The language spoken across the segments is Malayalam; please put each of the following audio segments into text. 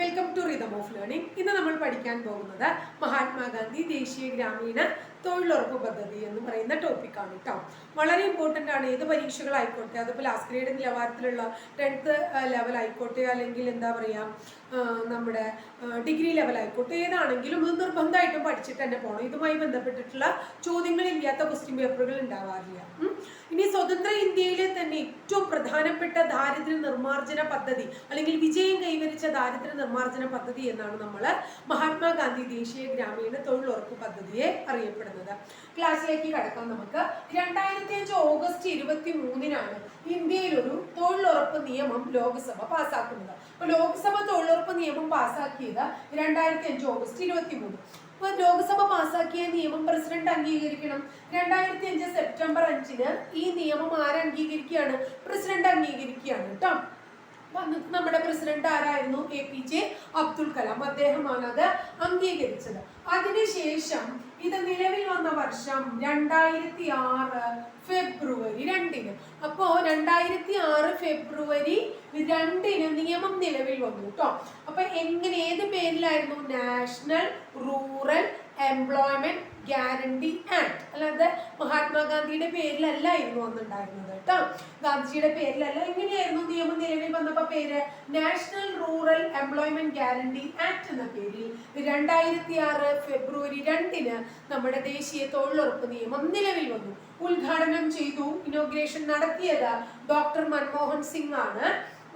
Welcome to rhythm of learning ഇന്ന് നമ്മൾ പഠിക്കാൻ പോകുന്നത് മഹാത്മാഗാന്ധി ദേശീയ ഗ്രാമീണ തൊഴിലുറപ്പ് പദ്ധതി എന്ന് പറയുന്ന ടോപ്പിക് ആണ് കേട്ടോ വളരെ ഇമ്പോർട്ടന്റ് ആണ്. ഏത് പരീക്ഷകളായിക്കോട്ടെ അതിപ്പോൾ ലാസ്റ്റ് ഗ്രേഡ് നിലവാരത്തിലുള്ള ടെൻത്ത് ലെവൽ ആയിക്കോട്ടെ അല്ലെങ്കിൽ എന്താ പറയുക നമ്മുടെ ഡിഗ്രി ലെവൽ ആയിക്കോട്ടെ ഏതാണെങ്കിലും ഇത് നിർബന്ധമായിട്ടും പഠിച്ചിട്ട് തന്നെ പോകണം ഇതുമായി ബന്ധപ്പെട്ടിട്ടുള്ള ചോദ്യങ്ങളില്ലാത്ത ക്വസ്റ്റ്യൻ പേപ്പറുകൾ ഉണ്ടാവാറില്ല. ഇനി സ്വതന്ത്ര ഇന്ത്യയിലെ തന്നെ ഏറ്റവും പ്രധാനപ്പെട്ട ദാരിദ്ര്യ നിർമ്മാർജന പദ്ധതി അല്ലെങ്കിൽ വിജയം കൈവരിച്ച ദാരിദ്ര്യ നിർമ്മാർജന പദ്ധതി എന്നാണ് നമ്മൾ മഹാത്മാഗാന്ധി ദേശീയ ഗ്രാമീണ തൊഴിലുറപ്പ് പദ്ധതിയെ അറിയപ്പെടുന്നത്. ക്ലാസ്സിലേക്ക് കടക്കാം നമുക്ക്. രണ്ടായിരത്തി അഞ്ച് ഓഗസ്റ്റ് ഇരുപത്തി മൂന്നിനാണ് ഇന്ത്യയിൽ ഒരു തൊഴിലുറപ്പ് നിയമം ലോക്സഭ പാസ്സാക്കുന്നത്. അപ്പൊ ലോക്സഭ തൊഴിലുറപ്പ് നിയമം പാസ്സാക്കിയത് രണ്ടായിരത്തി അഞ്ച് ഓഗസ്റ്റ് ഇരുപത്തി മൂന്ന് അപ്പൊ ലോക്സഭ പാസ്സാക്കിയ നിയമം പ്രസിഡന്റ് അംഗീകരിക്കണം. രണ്ടായിരത്തി അഞ്ച് സെപ്റ്റംബർ അഞ്ചിന് ഈ നിയമം ആര് അംഗീകരിക്കുകയാണ് പ്രസിഡന്റ് അംഗീകരിക്കുകയാണ് കേട്ടോ. നമ്മുടെ പ്രസിഡന്റ് ആരായിരുന്നു? A P J Abdul Kalam. അദ്ദേഹമാണ് അത് അംഗീകരിച്ചത്. അതിനുശേഷം ഇത് നിലവിൽ വന്ന വർഷം രണ്ടായിരത്തി ആറ് ഫെബ്രുവരി രണ്ടിന്. അപ്പോ രണ്ടായിരത്തി ആറ് ഫെബ്രുവരി രണ്ടിന് നിയമം നിലവിൽ വന്നു കേട്ടോ അപ്പൊ എങ്ങനെ ഏത് പേരിലായിരുന്നു? National rural employment guarantee act അല്ലാതെ മഹാത്മാഗാന്ധിയുടെ പേരിലല്ലായിരുന്നു അന്നുണ്ടായിരുന്നത് കേട്ടോ. ഗാന്ധിജിയുടെ പേരിലല്ല. എങ്ങനെയായിരുന്നു നിയമം നിലവിൽ വന്നപ്പോ പേര് national rural employment guarantee act എന്ന പേരിൽ രണ്ടായിരത്തി ആറ് ഫെബ്രുവരി രണ്ടിന് നമ്മുടെ ദേശീയ തൊഴിലുറപ്പ് നിയമം നിലവിൽ വന്നു. ഉദ്ഘാടനം ചെയ്തു. ഇനോഗ്രേഷൻ നടത്തിയത് ഡോക്ടർ മൻമോഹൻ സിംഗ് ആണ്.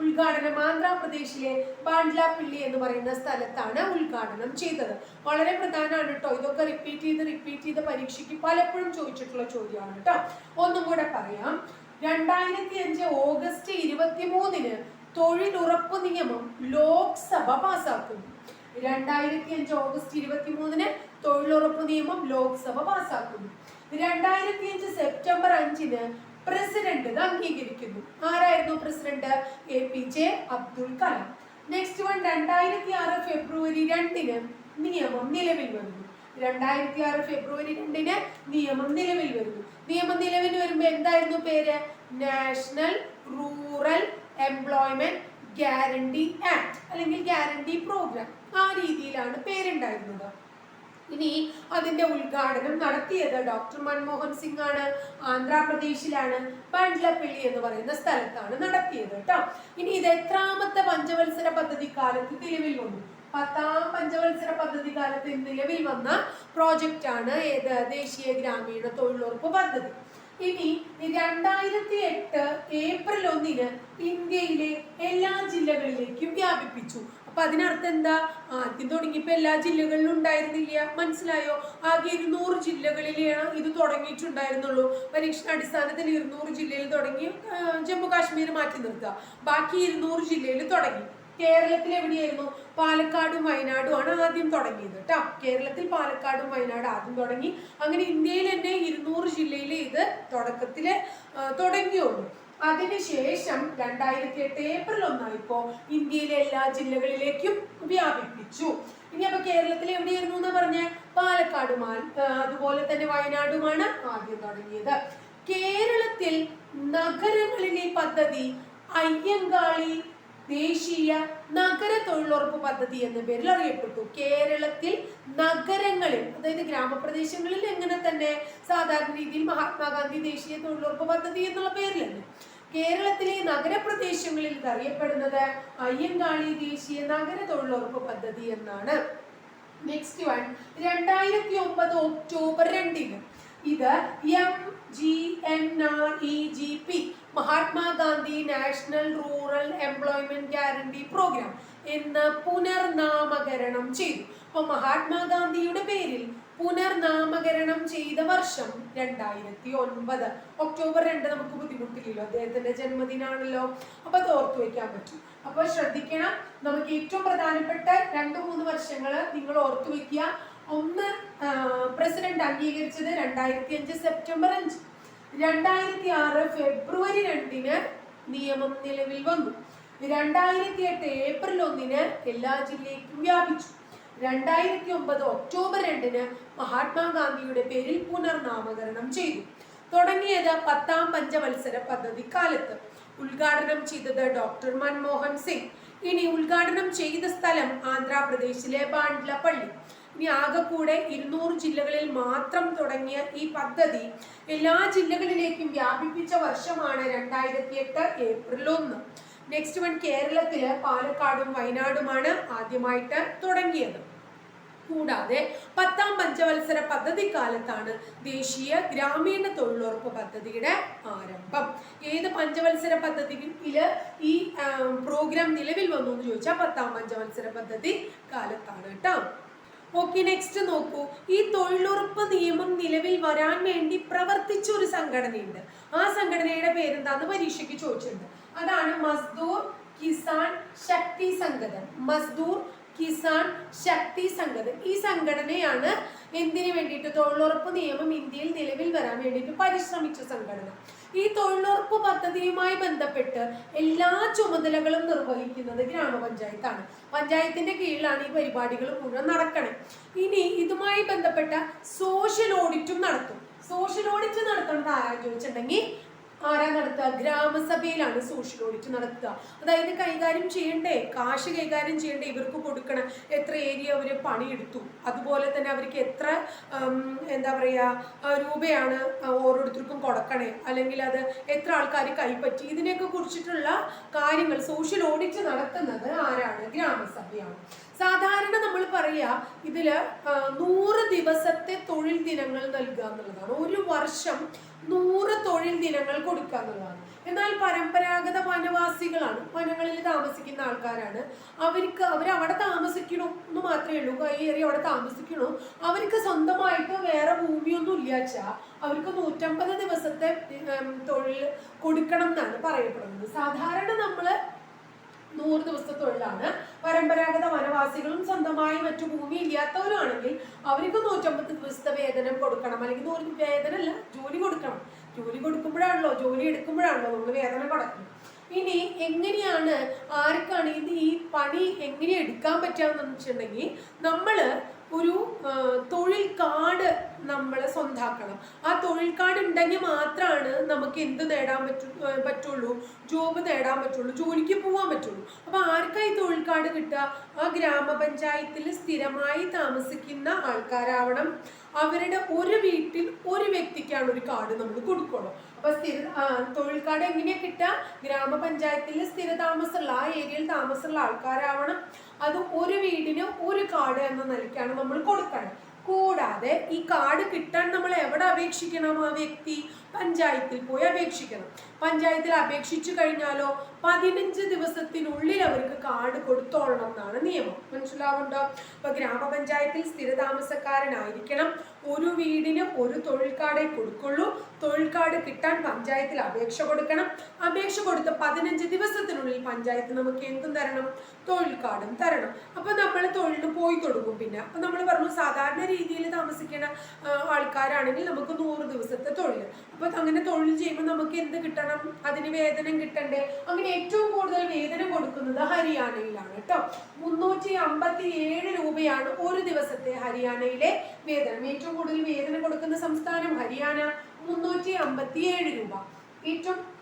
ഉദ്ഘാടനം ആന്ധ്രാപ്രദേശിലെ ബാണ്ട്ലാപ്പിള്ളി എന്ന് പറയുന്ന സ്ഥലത്താണ് ഉദ്ഘാടനം ചെയ്തത്. വളരെ പ്രധാനമാണ് കേട്ടോ ഇതൊക്കെ റിപ്പീറ്റ് ചെയ്ത് റിപ്പീറ്റ് ചെയ്ത് പരീക്ഷയ്ക്ക് പലപ്പോഴും ചോദിച്ചിട്ടുള്ള ചോദ്യമാണ് കേട്ടോ ഒന്നും കൂടെ പറയാം. രണ്ടായിരത്തി അഞ്ച് ഓഗസ്റ്റ് ഇരുപത്തി മൂന്നിന് തൊഴിലുറപ്പ് നിയമം ലോക്സഭ പാസാക്കുന്നു. രണ്ടായിരത്തി അഞ്ച് ഓഗസ്റ്റ് ഇരുപത്തി മൂന്നിന് തൊഴിലുറപ്പ് നിയമം ലോക്സഭ പാസാക്കുന്നു. രണ്ടായിരത്തി അഞ്ച് സെപ്റ്റംബർ അഞ്ചിന് പ്രസിഡന്റ് ഇത് അംഗീകരിക്കുന്നു. ആരായിരുന്നു president? A P J Abdul Kalam. Next one രണ്ടായിരത്തി ആറ് ഫെബ്രുവരി രണ്ടിന് നിയമം നിലവിൽ വരുന്നു. രണ്ടായിരത്തി ആറ് ഫെബ്രുവരി രണ്ടിന് നിയമം നിലവിൽ വരുന്നു. നിയമം നിലവിൽ വരുമ്പോൾ എന്തായിരുന്നു പേര്? National rural employment guarantee act അല്ലെങ്കിൽ ഗ്യാരണ്ടി പ്രോഗ്രാം. ആ രീതിയിലാണ് പേരുണ്ടായിരുന്നത്. ഇനി അതിന്റെ ഉദ്ഘാടനം നടത്തിയത് ഡോക്ടർ മൻമോഹൻ സിംഗ് ആണ് ആന്ധ്രാപ്രദേശിലാണ് പണ്ട്ലപ്പള്ളി എന്ന് പറയുന്ന സ്ഥലത്താണ് നടത്തിയത് കേട്ടോ. ഇനി ഇത് എത്രാമത്തെ പഞ്ചവത്സര പദ്ധതി കാലത്ത് നിലവിൽ വന്നു? പത്താം പഞ്ചവത്സര പദ്ധതി കാലത്ത് നിലവിൽ വന്ന പ്രോജക്റ്റ് ആണ് ഏത്? ദേശീയ ഗ്രാമീണ തൊഴിലുറപ്പ് പദ്ധതി. ഇനി രണ്ടായിരത്തി എട്ട് ഏപ്രിൽ ഒന്നിന് ഇന്ത്യയിലെ എല്ലാ ജില്ലകളിലേക്കും വ്യാപിപ്പിച്ചു. അപ്പൊ അതിനർത്ഥം എന്താ? ആദ്യം തുടങ്ങിയപ്പോ എല്ലാ ജില്ലകളിലും ഉണ്ടായിരുന്നില്ല. മനസ്സിലായോ? ആകെ ഇരുന്നൂറ് ജില്ലകളിലാണ് ഇത് തുടങ്ങിയിട്ടുണ്ടായിരുന്നുള്ളൂ. പരീക്ഷണാടിസ്ഥാനത്തിൽ ഇരുന്നൂറ് ജില്ലയിൽ തുടങ്ങി ജമ്മു കാശ്മീർ മാറ്റി നിർത്തുക. ബാക്കി ഇരുന്നൂറ് ജില്ലയിൽ തുടങ്ങി. കേരളത്തിൽ എവിടെയായിരുന്നു? പാലക്കാടും വയനാടും ആണ് ആദ്യം തുടങ്ങിയത് കേട്ടോ കേരളത്തിൽ പാലക്കാടും വയനാട് ആദ്യം തുടങ്ങി. അങ്ങനെ ഇന്ത്യയിൽ തന്നെ ഇരുന്നൂറ് ജില്ലയിൽ ഇത് തുടക്കത്തിൽ തുടങ്ങിയുള്ളൂ. അതിനുശേഷം രണ്ടായിരത്തി എട്ട് ഏപ്രിൽ ഒന്നായപ്പോ ഇന്ത്യയിലെ എല്ലാ ജില്ലകളിലേക്കും വ്യാപിപ്പിച്ചു. ഇനി അപ്പൊ കേരളത്തിൽ എവിടെയായിരുന്നു എന്ന് പറഞ്ഞ? പാലക്കാടുമാൻ അതുപോലെ തന്നെ വയനാടുമാണ് ആദ്യം തുടങ്ങിയത്. കേരളത്തിൽ നഗരങ്ങളിലെ പദ്ധതി അയ്യങ്കാളി ദേശീയ നഗര തൊഴിലുറപ്പ് പദ്ധതി എന്ന പേരിൽ അറിയപ്പെട്ടു. കേരളത്തിൽ നഗരങ്ങളിൽ അതായത് ഗ്രാമപ്രദേശങ്ങളിൽ എങ്ങനെ തന്നെ സാധാരണ രീതിയിൽ മഹാത്മാഗാന്ധി ദേശീയ തൊഴിലുറപ്പ് പദ്ധതി എന്നുള്ള പേരിലല്ലേ? കേരളത്തിലെ നഗരപ്രദേശങ്ങളിൽ ഇത് അറിയപ്പെടുന്നത് അയ്യങ്കാളി ദേശീയ നഗര തൊഴിലുറപ്പ് പദ്ധതി എന്നാണ്. നെക്സ്റ്റ് വൺ രണ്ടായിരത്തി ഒമ്പത് ഒക്ടോബർ രണ്ടിന് ഇത് M G N R E G P Mahatma Gandhi national rural employment guarantee programme എന്ന് പുനർനാമകരണം ചെയ്തു. അപ്പൊ മഹാത്മാഗാന്ധിയുടെ പേരിൽ പുനർനാമകരണം ചെയ്ത വർഷം രണ്ടായിരത്തി ഒൻപത് ഒക്ടോബർ രണ്ട് നമുക്ക് ബുദ്ധിമുട്ടില്ലല്ലോ. അദ്ദേഹത്തിന്റെ ജന്മദിനാണല്ലോ. അപ്പൊ അത് ഓർത്തു വെക്കാൻ പറ്റും. അപ്പൊ ശ്രദ്ധിക്കണം. നമുക്ക് ഏറ്റവും പ്രധാനപ്പെട്ട രണ്ട് മൂന്ന് വർഷങ്ങൾ നിങ്ങൾ ഓർത്തു വെക്കുക. ഒന്ന് പ്രസിഡന്റ് അംഗീകരിച്ചത് രണ്ടായിരത്തി അഞ്ച് സെപ്റ്റംബർ അഞ്ച്. രണ്ടായിരത്തി ആറ് ഫെബ്രുവരി രണ്ടിന് നിയമം നിലവിൽ വന്നു. രണ്ടായിരത്തി എട്ട് ഏപ്രിൽ ഒന്നിന് എല്ലാ ജില്ലയ്ക്കും വ്യാപിച്ചു. രണ്ടായിരത്തി ഒമ്പത് ഒക്ടോബർ രണ്ടിന് മഹാത്മാഗാന്ധിയുടെ പേരിൽ പുനർനാമകരണം ചെയ്തു. തുടങ്ങിയത് പത്താം പഞ്ചവത്സര പദ്ധതി കാലത്ത് ഉദ്ഘാടനം ചെയ്തത് ഡോക്ടർ മൻമോഹൻ സിംഗ്. ഇനി ഉദ്ഘാടനം ചെയ്ത സ്ഥലം ആന്ധ്രാപ്രദേശിലെ ബാണ്ഡ്ലപ്പള്ളി ഇനി ആകെ കൂടെ ഇരുന്നൂറ് ജില്ലകളിൽ മാത്രം തുടങ്ങിയ ഈ പദ്ധതി എല്ലാ ജില്ലകളിലേക്കും വ്യാപിപ്പിച്ച വർഷമാണ് രണ്ടായിരത്തി എട്ട് ഏപ്രിൽ ഒന്ന്. നെക്സ്റ്റ് വൺ കേരളത്തിൽ പാലക്കാടും വയനാടുമാണ് ആദ്യമായിട്ട് തുടങ്ങിയത്. കൂടാതെ പത്താം പഞ്ചവത്സര പദ്ധതി കാലത്താണ് ദേശീയ ഗ്രാമീണ തൊഴിലുറപ്പ് പദ്ധതിയുടെ ആരംഭം. ഏത് പഞ്ചവത്സര പദ്ധതിയിൽ ഈ പ്രോഗ്രാം നിലവിൽ വന്നു എന്ന് ചോദിച്ചാൽ പത്താം പഞ്ചവത്സര പദ്ധതി കാലത്താണ് കേട്ടോ. ഓക്കെ നെക്സ്റ്റ് നോക്കൂ. ഈ തൊഴിലുറപ്പ് നിയമം നിലവിൽ വരാൻ വേണ്ടി പ്രവർത്തിച്ച ഒരു സംഘടനയുണ്ട്. ആ സംഘടനയുടെ പേരെന്താന്ന് പരീക്ഷയ്ക്ക് ചോദിച്ചിട്ടുണ്ട്. അതാണ് മസ്ദൂർ കിസാൻ ശക്തി സംഘടന മസ്ദൂർ കിസാൻ ശക്തി സംഘടന. ഈ സംഘടനയാണ് എന്തിനു വേണ്ടിയിട്ട് തൊഴിലുറപ്പ് നിയമം ഇന്ത്യയിൽ നിലവിൽ വരാൻ വേണ്ടിയിട്ട് പരിശ്രമിച്ച സംഘടന. ഈ തൊഴിലുറപ്പ് പദ്ധതിയുമായി ബന്ധപ്പെട്ട് എല്ലാ ചുമതലകളും നിർവഹിക്കുന്നത് ഗ്രാമപഞ്ചായത്താണ്. പഞ്ചായത്തിന്റെ കീഴിലാണ് ഈ പരിപാടികൾ മുഴുവൻ നടക്കണേ. ഇനി ഇതുമായി ബന്ധപ്പെട്ട സോഷ്യൽ ഓഡിറ്റും നടത്തും. സോഷ്യൽ ഓഡിറ്റ് നടത്തുന്നത് ആരാ ചോദിച്ചിട്ടുണ്ടെങ്കിൽ ആരാ നടത്തുക? ഗ്രാമസഭയിലാണ് സോഷ്യൽ ഓഡിറ്റ് നടത്തുക. അതായത് കൈകാര്യം ചെയ്യണ്ടേ? കാശ് കൈകാര്യം ചെയ്യണ്ടേ? ഇവർക്ക് കൊടുക്കണ. എത്ര ഏരിയ അവർ പണിയെടുത്തു. അതുപോലെ തന്നെ അവർക്ക് എത്ര എന്താ പറയുക രൂപയാണ് ഓരോരുത്തർക്കും കൊടുക്കണേ? അല്ലെങ്കിൽ അത് എത്ര ആൾക്കാർ കൈപ്പറ്റി? ഇതിനെയൊക്കെ കുറിച്ചിട്ടുള്ള കാര്യങ്ങൾ സോഷ്യൽ ഓഡിറ്റ് നടത്തുന്നത് ആരാണ്? ഗ്രാമസഭയാണ്. സാധാരണ നമ്മൾ പറയുക ഇതിൽ നൂറ് ദിവസത്തെ തൊഴിൽ ദിനങ്ങൾ നൽകുക എന്നുള്ളതാണ്. ഒരു വർഷം നൂറ് തൊഴിൽ ദിനങ്ങൾ കൊടുക്കുക എന്നുള്ളതാണ് എന്നാൽ പരമ്പരാഗത വനവാസികളാണ് വനങ്ങളിൽ താമസിക്കുന്ന ആൾക്കാരാണ്. അവർക്ക് അവർ അവിടെ താമസിക്കണോ എന്ന് മാത്രമേ ഉള്ളൂ. കയ്യേറി അവിടെ താമസിക്കണോ? അവർക്ക് സ്വന്തമായിട്ട് വേറെ ഭൂമിയൊന്നും ഇല്ലാച്ചാ അവർക്ക് നൂറ്റമ്പത് ദിവസത്തെ തൊഴിൽ കൊടുക്കണം എന്നാണ് പറയപ്പെടുന്നത്. സാധാരണ നമ്മൾ നൂറ് ദിവസത്തെ തൊഴിലാണ്. പരമ്പരാഗത വനവാസികളും സ്വന്തമായി മറ്റു ഭൂമി ഇല്ലാത്തവരുമാണെങ്കിൽ അവർക്ക് നൂറ്റമ്പത് ദിവസത്തെ വേതനം കൊടുക്കണം. അല്ലെങ്കിൽ നൂറ് വേതനമല്ല ജോലി കൊടുക്കണം. ജോലി കൊടുക്കുമ്പോഴാണല്ലോ ജോലി എടുക്കുമ്പോഴാണല്ലോ നമ്മൾ വേതനം കൊടുക്കുന്നത് ഇനി എങ്ങനെയാണ് ആർക്കാണ് ഇത് ഈ പണി എങ്ങനെ എടുക്കാൻ പറ്റുക എന്ന് വെച്ചിട്ടുണ്ടെങ്കിൽ നമ്മൾ ഒരു തൊഴിൽ കാർഡ് നമ്മൾ സ്വന്താക്കണം. ആ തൊഴിൽ കാർഡ് ഉണ്ടെങ്കിൽ മാത്രമാണ് നമുക്ക് എന്ത് നേടാൻ പറ്റൂ പറ്റുള്ളൂ? ജോബ് നേടാൻ പറ്റുള്ളൂ ജോലിക്ക് പോകാൻ പറ്റുള്ളൂ. അപ്പൊ ആർക്കായി തൊഴിൽ കാർഡ് കിട്ടുക? ആ ഗ്രാമപഞ്ചായത്തിൽ സ്ഥിരമായി താമസിക്കുന്ന ആൾക്കാരാവണം. അവരുടെ ഒരു വീട്ടിൽ ഒരു വ്യക്തിക്കാണ് ഒരു കാർഡ് നമ്മൾ കൊടുക്കണം അപ്പൊ സ്ഥിര തൊഴിൽ കാർഡ് എങ്ങനെയാ കിട്ടുക? ഗ്രാമപഞ്ചായത്തിൽ സ്ഥിര താമസമുള്ള ആ ഏരിയയിൽ താമസമുള്ള ആൾക്കാരാവണം. അത് ഒരു വീടിന് ഒരു കാർഡ് എന്ന നിലയ്ക്കാണ് നമ്മൾ കൊടുക്കണം. കൂടാതെ ഈ കാർഡ് കിട്ടാൻ നമ്മൾ എവിടെ അപേക്ഷിക്കണം ആ വ്യക്തി? പഞ്ചായത്തിൽ പോയി അപേക്ഷിക്കണം. പഞ്ചായത്തിൽ അപേക്ഷിച്ചു കഴിഞ്ഞാലോ പതിനഞ്ച് ദിവസത്തിനുള്ളിൽ അവർക്ക് കാർഡ് കൊടുത്തോളണം എന്നാണ് നിയമം. മനസ്സിലാവുണ്ടോ ഇപ്പൊ ഗ്രാമപഞ്ചായത്തിൽ സ്ഥിരതാമസക്കാരനായിരിക്കണം. ഒരു വീടിന് ഒരു തൊഴിൽ കാർഡേ കൊടുക്കുള്ളൂ. തൊഴിൽ കാർഡ് കിട്ടാൻ പഞ്ചായത്തിൽ അപേക്ഷ കൊടുക്കണം. അപേക്ഷ കൊടുത്ത് പതിനഞ്ച് ദിവസത്തിനുള്ളിൽ പഞ്ചായത്ത് നമുക്ക് എന്തും തരണം? തൊഴിൽ കാർഡും തരണം. അപ്പൊ നമ്മൾ തൊഴിലിന് പോയി തുടങ്ങും പിന്നെ. അപ്പൊ നമ്മൾ പറഞ്ഞു സാധാരണ രീതിയിൽ താമസിക്കുന്ന ആൾക്കാരാണെങ്കിൽ നമുക്ക് നൂറ് ദിവസത്തെ തൊഴിൽ അപ്പൊ അങ്ങനെ തൊഴിൽ ചെയ്യുമ്പോൾ നമുക്ക് എന്ത് കിട്ടണം? അതിന് വേതനം കിട്ടണ്ടേ? അങ്ങനെ ഏറ്റവും കൂടുതൽ വേതനം കൊടുക്കുന്നത് ഹരിയാനയിലാണ് കേട്ടോ. മുന്നൂറ്റി അമ്പത്തി ഏഴ് രൂപയാണ് ഒരു ദിവസത്തെ ഹരിയാനയിലെ വേതനം. ഏറ്റവും കൂടുതൽ വേതനം കൊടുക്കുന്ന സംസ്ഥാനം ഹരിയാന മുന്നൂറ്റി അമ്പത്തി ഏഴ് രൂപ. ഏറ്റവും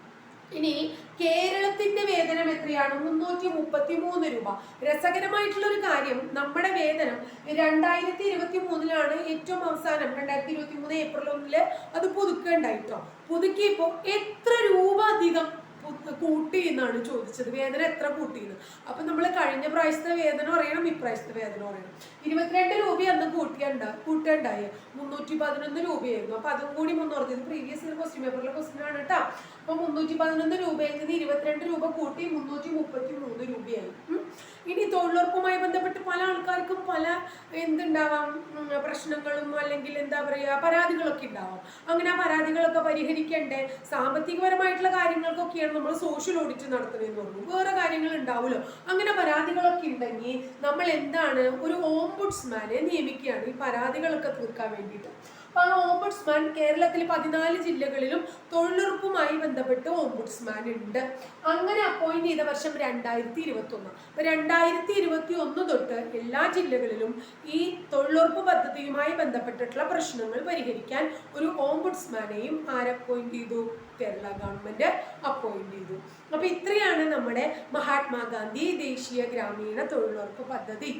ഇനി കേരളത്തിന്റെ വേതനം എത്രയാണ്? മുന്നൂറ്റി മുപ്പത്തി മൂന്ന് രൂപ. രസകരമായിട്ടുള്ള ഒരു കാര്യം നമ്മുടെ വേതനം രണ്ടായിരത്തി ഇരുപത്തി മൂന്നിലാണ് ഏറ്റവും അവസാനം. രണ്ടായിരത്തി ഇരുപത്തി മൂന്ന് ഏപ്രിൽ ഒന്നിൽ അത് പുതുക്കേണ്ടായിട്ടോ. പുതുക്കിയപ്പോ എത്ര രൂപ അധികം? കൂട്ടി എന്നാണ് ചോദിച്ചത്. വേദന എത്ര കൂട്ടിയെന്ന്. അപ്പം നമ്മൾ കഴിഞ്ഞ പ്രാവശ്യത്തെ വേദന അറിയണം ഇപ്രാവശ്യത്തെ വേദന പറയണം. ഇരുപത്തിരണ്ട് രൂപ അന്ന് കൂട്ടിയുണ്ട് കൂട്ടേണ്ടായി മുന്നൂറ്റി പതിനൊന്ന് രൂപയായിരുന്നു. അപ്പം അതും കൂടി മുന്നൂറ് ഇത് പ്രീവിയസ് ഇയർ ക്വസ്റ്റ്യൻ പേപ്പറിലെ ക്വസ്റ്റ്യൻ ആണ് കേട്ടോ അപ്പൊ മുന്നൂറ്റി പതിനൊന്ന് രൂപയിൽ നിന്ന് ഇരുപത്തിരണ്ട് രൂപ കൂട്ടി മുന്നൂറ്റി മുപ്പത്തി മൂന്ന് രൂപയായി ഇനി തൊഴിലുറപ്പുമായി ബന്ധപ്പെട്ട് പല ആൾക്കാർക്കും പല എന്തുണ്ടാവാം പ്രശ്നങ്ങളും അല്ലെങ്കിൽ എന്താ പറയുക പരാതികളൊക്കെ ഉണ്ടാവാം. അങ്ങനെ ആ പരാതികളൊക്കെ പരിഹരിക്കേണ്ടേ? സാമ്പത്തികപരമായിട്ടുള്ള കാര്യങ്ങൾക്കൊക്കെയാണ് നമ്മൾ സോഷ്യൽ ഓഡിറ്റ് നടത്തുന്നതെന്ന് പറഞ്ഞു. വേറെ കാര്യങ്ങൾ ഉണ്ടാവുമല്ലോ അങ്ങനെ പരാതികളൊക്കെ ഉണ്ടെങ്കിൽ നമ്മൾ എന്താണ് ഒരു ഓംബുഡ്സ്മാനെ നിയമിക്കുകയാണ് ഈ പരാതികളൊക്കെ തീർക്കാൻ വേണ്ടിയിട്ട്. അപ്പോൾ ഓംബുഡ്സ്മാൻ കേരളത്തിൽ പതിനാല് ജില്ലകളിലും തൊഴിലുറപ്പുമായി ബന്ധപ്പെട്ട് ഓംബുഡ്സ്മാൻ ഉണ്ട്. അങ്ങനെ അപ്പോയിന്റ് ചെയ്ത വർഷം രണ്ടായിരത്തി ഇരുപത്തി ഒന്ന് അപ്പോൾ രണ്ടായിരത്തി ഇരുപത്തി ഒന്ന് തൊട്ട് എല്ലാ ജില്ലകളിലും ഈ തൊഴിലുറപ്പ് പദ്ധതിയുമായി ബന്ധപ്പെട്ടിട്ടുള്ള പ്രശ്നങ്ങൾ പരിഹരിക്കാൻ ഒരു ഓംബുഡ്സ്മാനെയും ആര് അപ്പോയിന്റ് ചെയ്തു? കേരള ഗവൺമെന്റ് അപ്പോയിന്റ് ചെയ്തു. അപ്പൊ ഇത്രയാണ് നമ്മുടെ മഹാത്മാഗാന്ധി ദേശീയ ഗ്രാമീണ തൊഴിലുറപ്പ് പദ്ധതി.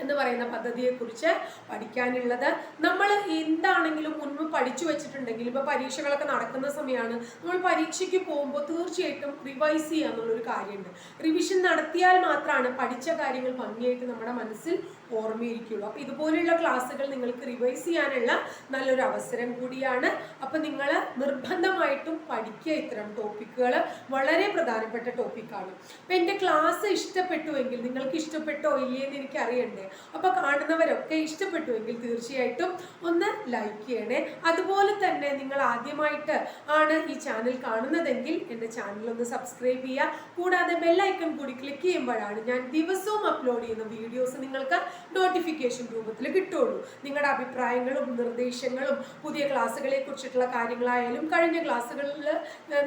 എന്ന് പറയുന്ന പദ്ധതിയെക്കുറിച്ച് പഠിക്കാനുള്ളത്. നമ്മൾ എന്താണെങ്കിലും മുൻപ് പഠിച്ചു വെച്ചിട്ടുണ്ടെങ്കിൽ ഇപ്പോൾ പരീക്ഷകളൊക്കെ നടക്കുന്ന സമയമാണ് നമ്മൾ പരീക്ഷയ്ക്ക് പോകുമ്പോൾ തീർച്ചയായിട്ടും റിവൈസ് ചെയ്യുക എന്നുള്ളൊരു കാര്യമുണ്ട് റിവിഷൻ നടത്തിയാൽ മാത്രമാണ് പഠിച്ച കാര്യങ്ങൾ ഭംഗിയായിട്ട് നമ്മുടെ മനസ്സിൽ ഓർമ്മയിരിക്കുള്ളൂ. അപ്പോൾ ഇതുപോലെയുള്ള ക്ലാസ്സുകൾ നിങ്ങൾക്ക് റിവൈസ് ചെയ്യാനുള്ള നല്ലൊരു അവസരം കൂടിയാണ്. അപ്പോൾ നിങ്ങൾ നിർബന്ധമായിട്ടും പഠിക്കുക ഇത്തരം ടോപ്പിക്കുകൾ വളരെ പ്രധാനപ്പെട്ട ടോപ്പിക്കാണ് അപ്പം എന്റെ ക്ലാസ് ഇഷ്ടപ്പെട്ടുവെങ്കിൽ നിങ്ങൾക്ക് ഇഷ്ടപ്പെട്ടോ ഇല്ലേ എന്ന് എനിക്ക് അറിയണ്ടേ അപ്പോൾ കാണുന്നവരൊക്കെ ഇഷ്ടപ്പെട്ടുവെങ്കിൽ തീർച്ചയായിട്ടും ഒന്ന് ലൈക്ക് ചെയ്യണേ. അതുപോലെ തന്നെ നിങ്ങൾ ആദ്യമായിട്ട് ആണ് ഈ ചാനൽ കാണുന്നതെങ്കിൽ എന്റെ ചാനൽ ഒന്ന് സബ്സ്ക്രൈബ് ചെയ്യുക. കൂടാതെ ബെല്ലൈക്കൺ കൂടി ക്ലിക്ക് ചെയ്യുമ്പോഴാണ് ഞാൻ ദിവസവും അപ്ലോഡ് ചെയ്യുന്ന വീഡിയോസ് നിങ്ങൾക്ക് നോട്ടിഫിക്കേഷൻ രൂപത്തിൽ കിട്ടുള്ളൂ. നിങ്ങളുടെ അഭിപ്രായങ്ങളും നിർദ്ദേശങ്ങളും പുതിയ ക്ലാസ്സുകളെ കുറിച്ചിട്ടുള്ള കാര്യങ്ങളായാലും കഴിഞ്ഞ ക്ലാസ്സുകളിൽ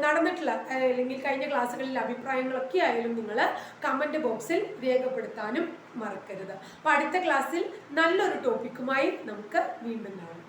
നടന്നിട്ടുള്ള അല്ലെങ്കിൽ കഴിഞ്ഞ ക്ലാസ്സുകളിലെ അഭിപ്രായങ്ങളൊക്കെ ആയാലും നിങ്ങൾ കമന്റ് ബോക്സിൽ രേഖപ്പെടുത്താനും മറക്കരുത്. അപ്പോൾ അടുത്ത ക്ലാസ്സിൽ നല്ലൊരു ടോപ്പിക്കുമായി നമുക്ക് വീണ്ടും കാണാം.